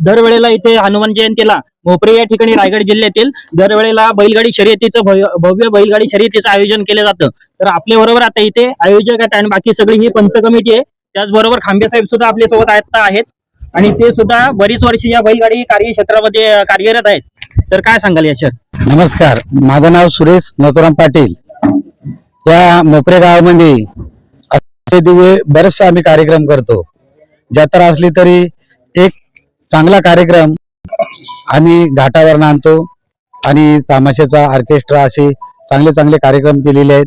दरवेळेला इथे हनुमान जयंतीला भोपरे या ठिकाणी रायगड जिल्ह्यातील दरवेळेला बैलगाडी शर्यतीचं भव्य भव्य बैलगाडी शर्यतीचं आयोजन केलं जातं. तर आपल्या बरोबर आता इथे आयोजक आहेत आणि बाकी सगळी ही पंच कमिटी आहे. त्याचबरोबर खांबे साहेब सुद्धा आपल्यासोबत आता आहेत. आणि ते सुद्धा बरीच वर्षी या बैलगाडी कार्यक्षेत्रामध्ये कार्यरत आहेत. तर काय सांगाल याच्यात? नमस्कार. माझं नाव सुरेश नथुराम पाटील. या मोपरे गावामध्ये असे दिवे बरेचसे आम्ही कार्यक्रम करतो. जत्रा असली तरी एक चांगला कार्यक्रम आम्ही घाटावर आणतो आणि तामाशाचा ऑर्केस्ट्रा असे चांगले चांगले कार्यक्रम केलेले आहेत.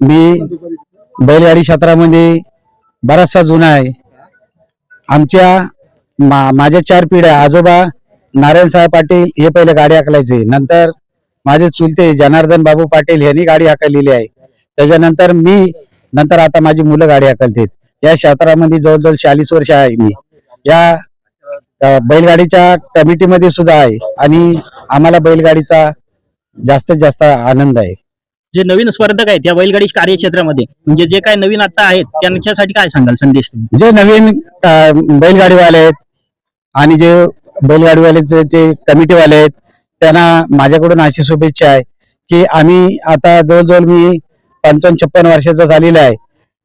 मी बैलगाडी क्षेत्रामध्ये बराचसा जुना आहे. आमच्या मा- माझ्या चार पिढ्या आजोबा नारायण साहेब पाटील हे पहिले गाडी हाकलायचे नंतर माझे चुलते जनार्दन बाबू पाटील यांनी गाडी हाकललेली आहे. त्याच्यानंतर मी नंतर आता माझी मुलं गाडी हाकलतात या क्षेत्रामध्ये जवळजवळ चाळीस वर्ष आहे मी. या बैलगाडीच्या कमिटीमध्ये सुद्धा आहे आणि आम्हाला बैलगाडीचा जास्तीत जास्त आनंद आहे. जे नवीन स्पर्धक आहेत या बैलगाडी कार्यक्षेत्रामध्ये म्हणजे जे काय नवीन आता आहेत त्यांच्यासाठी काय सांगाल संदेश तुम्ही? जे नवीन अ, बैलगाडीवाले आहेत आणि जे बैलगाडीवाले जे कमिटीवाले आहेत त्यांना माझ्याकडून अशी शुभेच्छा आहे की आम्ही आता जवळजवळ मी पंचावन्न छप्पन वर्षाचा झालेला आहे.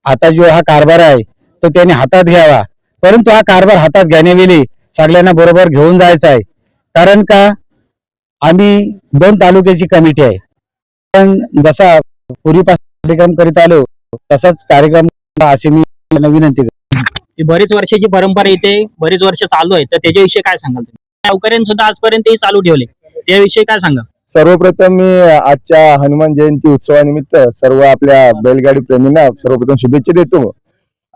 आता जो हा कारभार आहे तो त्यांनी हातात घ्यावा. परंतु हा कारभार हातात घेण्यावेळी सगळ्यांना बरोबर घेऊन जायचा आहे. कारण का? आम्ही दोन तालुक्याची कमिटी आहे. पण जसा पूर्वीपासून कार्यक्रम करीत आलो तसाच कार्यक्रम असे मी विनंती करतो. बरीच वर्षाची परंपरा इथे बरीच वर्ष चालू आहे. तर त्याच्याविषयी काय सांगाल तुम्ही? गावकऱ्यांनी सुद्धा आजपर्यंत हे चालू ठेवले. त्याविषयी काय सांगा सर्वप्रथम मी आजच्या हनुमान जयंती उत्सवानिमित्त सर्व आपल्या बैलगाडी प्रेमींना सर्वप्रथम शुभेच्छा देतो.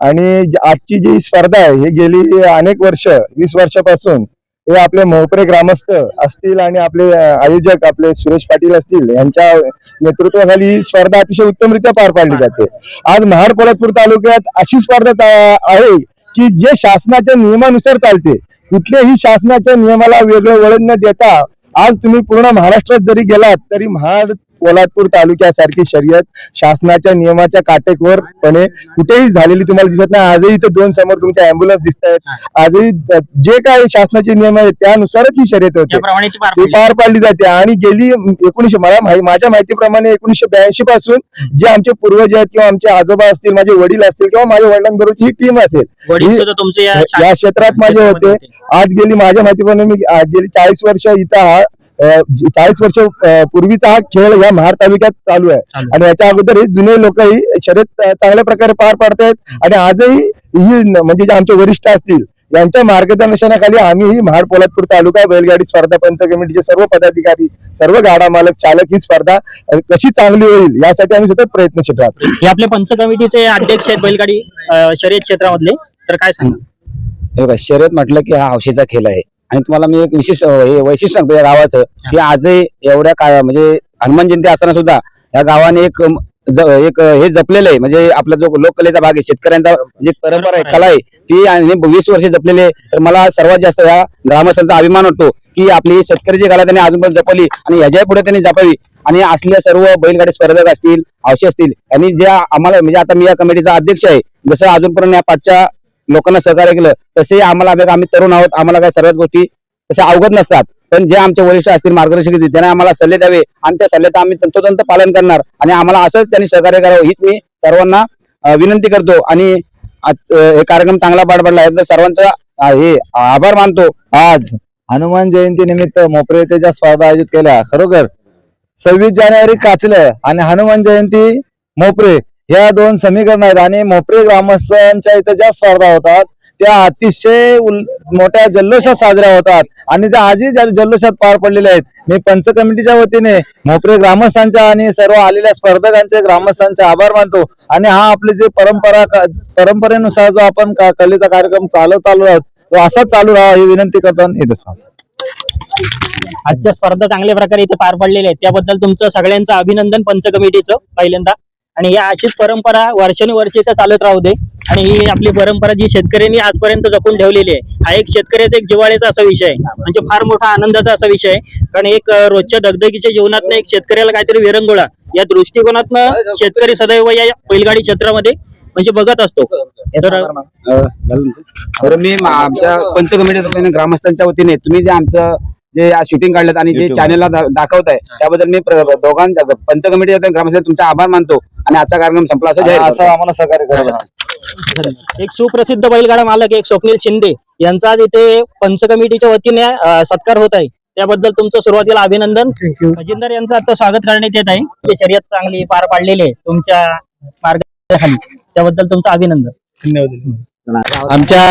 आणि आजची जी स्पर्धा आहे ही गेली अनेक वर्ष वीस वर्षापासून हे आपले मोहपरे ग्रामस्थ असतील आणि आपले आयोजक आपले सुरेश पाटील असतील यांच्या नेतृत्वाखाली ही स्पर्धा अतिशय उत्तमरित्या पार पाडली जाते. आज महाड पोलादपूर तालुक्यात अशी स्पर्धा आहे की जे शासनाच्या नियमानुसार चालते. कुठल्याही शासनाच्या नियमाला वेगळं वळण न देता आज तुम्ही पूर्ण महाराष्ट्रात जरी गेलात तरी महाड पोलादपूर तालुक्यासारखी शर्यत शासनाच्या नियमाच्या काटेकोरपणे कुठेही झालेली तुम्हाला दिसत नाही. आजही इथं दोन समोर तुमच्या अँब्युलन्स दिसत आहेत आजही जे काही शासनाचे नियम आहेत त्यानुसारच ही शर्यत होते. ती पार पडली. जाते. आणि गेली एकोणीशे मला माझ्या माहितीप्रमाणे एकोणीशे ब्याऐंशी पासून जे आमचे पूर्वज आहेत किंवा आमचे आजोबा असतील माझे वडील असतील किंवा माझ्या वडिलांबरोबरची ही टीम असेल. या क्षेत्रात माझे होते. आज गेली माझ्या माहितीप्रमाणे मी गेली चाळीस वर्ष इथं हा चाळीस वर्ष पूर्वीचा हा खेळ या महाड तालुक्यात चालू आहे. आणि याच्या अगोदर हे जुने लोक ही शर्यत चांगल्या प्रकारे पार पाडतायत. आणि आजही ही म्हणजे जे आमचे वरिष्ठ असतील यांच्या मार्गदर्शनाखाली आम्ही ही महाड पोलादपूर तालुका बैलगाडी स्पर्धा पंच कमिटीचे सर्व पदाधिकारी सर्व गाडा मालक चालक ही स्पर्धा कशी चांगली होईल यासाठी आम्ही सतत प्रयत्नशील राहतो. हे आपले पंच कमिटीचे अध्यक्ष आहेत बैलगाडी शर्यत क्षेत्रामधले. तर काय सांगा बघा शर्यत म्हटलं की हा हौशीचा खेळ आहे. आणि तुम्हाला मी एक विशिष्ट हे वैशिष्ट्य सांगतो या गावाचं की आजही एवढ्या काय म्हणजे हनुमान जयंती असताना सुद्धा या गावाने एक एक हे जपलेलं आहे. म्हणजे आपला जो लोककलेचा भाग आहे शेतकऱ्यांचा जी परंपरा आहे कला आहे ती आणि वीस वर्ष जपलेली आहे. तर मला सर्वात जास्त या ग्रामस्थांचा अभिमान वाटतो की आपली शेतकऱ्याची कला त्यांनी अजून पण जपली आणि ह्याच्या पुढे त्यांनी जपावी. आणि असलेल्या सर्व बैलगाडी स्पर्धक असतील हौशी असतील आणि ज्या आम्हाला म्हणजे आता मी या कमिटीचा अध्यक्ष आहे. जसं अजूनपर्यंत या पाचच्या लोकांना सहकार्य केलं तसे आम्हाला आम्ही आम्ही तरुण आहोत आम्हाला काही सर्वच गोष्टी तशा अवगत नसतात. पण जे आमचे वरिष्ठ असतील मार्गदर्शक असतील त्यांना आम्हाला सल्ले द्यावे आणि त्या सल्ल्याचं आम्ही तंतोतंत पालन करणार आणि आम्हाला असंच त्यांनी सहकार्य करावं हीच मी सर्वांना विनंती करतो. आणि आज हे कार्यक्रम चांगला पार पडला तर सर्वांचा हे आभार मानतो. आज हनुमान जयंती निमित्त मोपरे स्पर्धा आयोजित केल्या. खरोखर सव्वीस जानेवारी काचलं आणि हनुमान जयंती मोपरे या दोन समीकरण आहेत आणि मोपरे ग्रामस्थांच्या इथं ज्या स्पर्धा होतात त्या अतिशय मोठ्या जल्लोषात साजऱ्या होतात. आणि त्या आजही जल्लोषात पार पडलेल्या आहेत. मी पंच कमिटीच्या वतीने मोपरे ग्रामस्थांच्या आणि सर्व आलेल्या स्पर्धकांचे ग्रामस्थांचे आभार मानतो. आणि हा आपली जे परंपरा परंपरेनुसार जो आपण का- कलेचा कार्यक्रम चालत आलो आहोत तो असाच चालू राहा ही विनंती करतो आजच्या स्पर्धा चांगल्या प्रकारे इथे पार पडलेल्या आहेत. त्याबद्दल तुमचं सगळ्यांचं अभिनंदन पंच कमिटीचं पहिल्यांदा. आणि या अशीच परंपरा वर्षानुवर्षीचा चालत राहू दे. आणि ही आपली परंपरा जी शेतकऱ्यांनी आजपर्यंत जपून ठेवलेली आहे हा एक शेतकऱ्याचा एक जिव्हाळ्याचा असा विषय आहे. म्हणजे फार मोठा आनंदाचा असा विषय आहे. कारण एक रोजच्या दगदगीच्या जीवनातनं एक शेतकऱ्याला काहीतरी विरंगुळा. या दृष्टिकोनातनं शेतकरी सदैव या बैलगाडी क्षेत्रामध्ये म्हणजे बघत असतो. तर मी आमच्या पंच वतीने ग्रामस्थांच्या वतीने तुम्ही जे आमचं जे शूटिंग काढलं आणि जे. चॅनलला दाखवताय त्याबद्दल मी दोघांच्या पंच कमिटीच्या ग्रामस्थ तुमचा आभार मानतो. आणि आजचा कार्यक्रम संपला असं जाहीर असं करतो. आम्हाला सहकार्य करत राहा. एक सुप्रसिद्ध बैलगाडा मालक एक स्वप्नील शिंदे यांचा आज इथे पंच कमिटीच्या वतीने अं, सत्कार होत आहे. त्याबद्दल तुमचं सुरुवातीला अभिनंदन. खजिनदार यांचं आता स्वागत करण्यात येत आहे. ते शर्यत चांगली पार पाडलेली आहे तुमच्या मार्गदर्शनाखाली. त्याबद्दल तुमचं अभिनंदन. आमच्या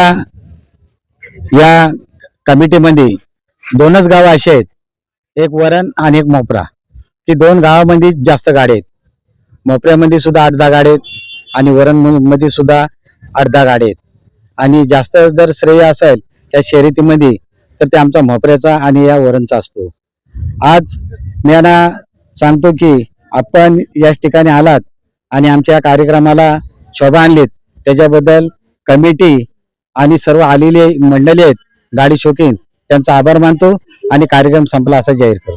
या कमिटीमध्ये दोनच गावं अशी आहेत. एक वरण आणि एक मोपरा. की दोन गावामध्ये जास्त गाड्या आहेत. मोपऱ्यामध्ये सुद्धा आठ दहा गाड्या आहेत आणि वरणमध्ये सुद्धा आठ दहा गाड्या आहेत. आणि जास्त जर श्रेय असेल त्या शर्यतीमध्ये तर ते आमचा मोपऱ्याचा आणि या वरणचा असतो. आज मी यांना सांगतो की आपण या ठिकाणी आलात आणि आमच्या या कार्यक्रमाला शोभा आणलीत. त्याच्याबद्दल कमिटी आणि सर्व आलेले मंडळी आहेत गाडी शोकीन त्यांचा आभार मानतो आणि कार्यक्रम संपला असं जाहीर करतो.